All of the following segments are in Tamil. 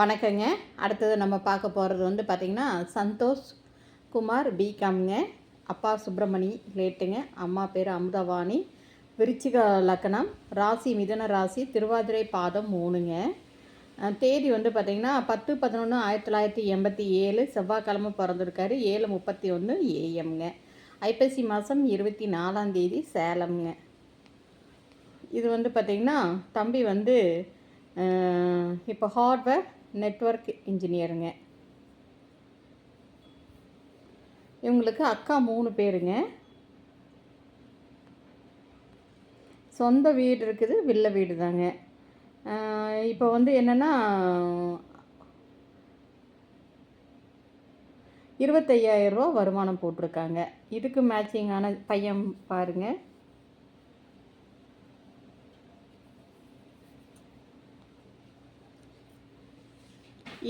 வணக்கங்க. அடுத்தது நம்ம பார்க்க போகிறது வந்து பார்த்திங்கன்னா சந்தோஷ் குமார் பிகாம்ங்க அப்பா சுப்பிரமணி லேட்டுங்க அம்மா பேர் அமுதவாணி. விருச்சிக லக்கணம் ராசி மிதன ராசி திருவாதிரை பாதம் மூணுங்க. தேதி வந்து பார்த்திங்கன்னா பத்து பதினொன்று ஆயிரத்தி தொள்ளாயிரத்தி எண்பத்தி ஏழு. செவ்வாய்க்கிழமை பிறந்திருக்காரு. ஏழு முப்பத்தி ஒன்று ஏஎம்ங்க ஐப்பசி மாதம் இருபத்தி நாலாம் தேதி சேலம்ங்க. இது வந்து பார்த்திங்கன்னா தம்பி வந்து இப்போ ஹார்ட்வேர் நெட்வொர்க் இன்ஜினியருங்க. இவங்களுக்கு அக்கா மூணு பேருங்க. சொந்த வீடு இருக்குது வில்ல வீடு தாங்க இப்போ வந்து என்னென்னா இருபத்தையாயிரம் ரூபா வருமானம் போட்டிருக்காங்க. இதுக்கு மேட்சிங்கான பையன் பாருங்கள்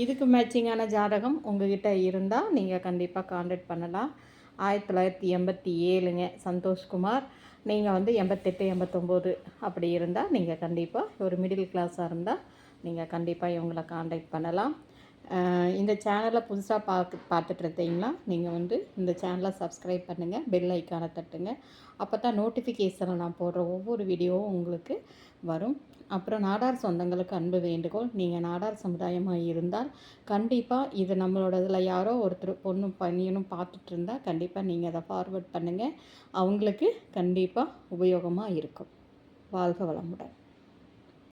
இதுக்கு மேட்சிங்கான ஜாதகம் உங்ககிட்ட இருந்தால் நீங்கள் கண்டிப்பாக காண்டாக்ட் பண்ணலாம். ஆயிரத்தி தொள்ளாயிரத்தி எண்பத்தி ஏழுங்க. சந்தோஷ்குமார் நீங்கள் வந்து எண்பத்தெட்டு எண்பத்தொம்போது அப்படி இருந்தால் நீங்கள் கண்டிப்பாக ஒரு மிடில் கிளாஸாக இருந்தால் நீங்கள் கண்டிப்பாக இவங்களை காண்டாக்ட் பண்ணலாம். இந்த சேனலை புதுசாக பார்த்து பார்த்துட்டு இருந்தீங்களா நீங்கள் வந்து இந்த சேனலை சப்ஸ்கிரைப் பண்ணுங்கள் பெல் ஐக்கானை தட்டுங்க. அப்போ தான் நோட்டிஃபிகேஷனில் நான் போடுற ஒவ்வொரு வீடியோவும் உங்களுக்கு வரும். அப்புறம் நாடார் சொந்தங்களுக்கு அன்பு வேண்டுகோள். நீங்கள் நாடார் சமுதாயமாக இருந்தால் கண்டிப்பாக இது நம்மளோட இதில் யாரோ ஒருத்தர் பொண்ணு பையனும் பார்த்துட்டு இருந்தால் கண்டிப்பாக நீங்கள் அதை ஃபார்வர்ட் பண்ணுங்கள் அவங்களுக்கு கண்டிப்பாக உபயோகமாக இருக்கும். வாழ்க வளமுடன்.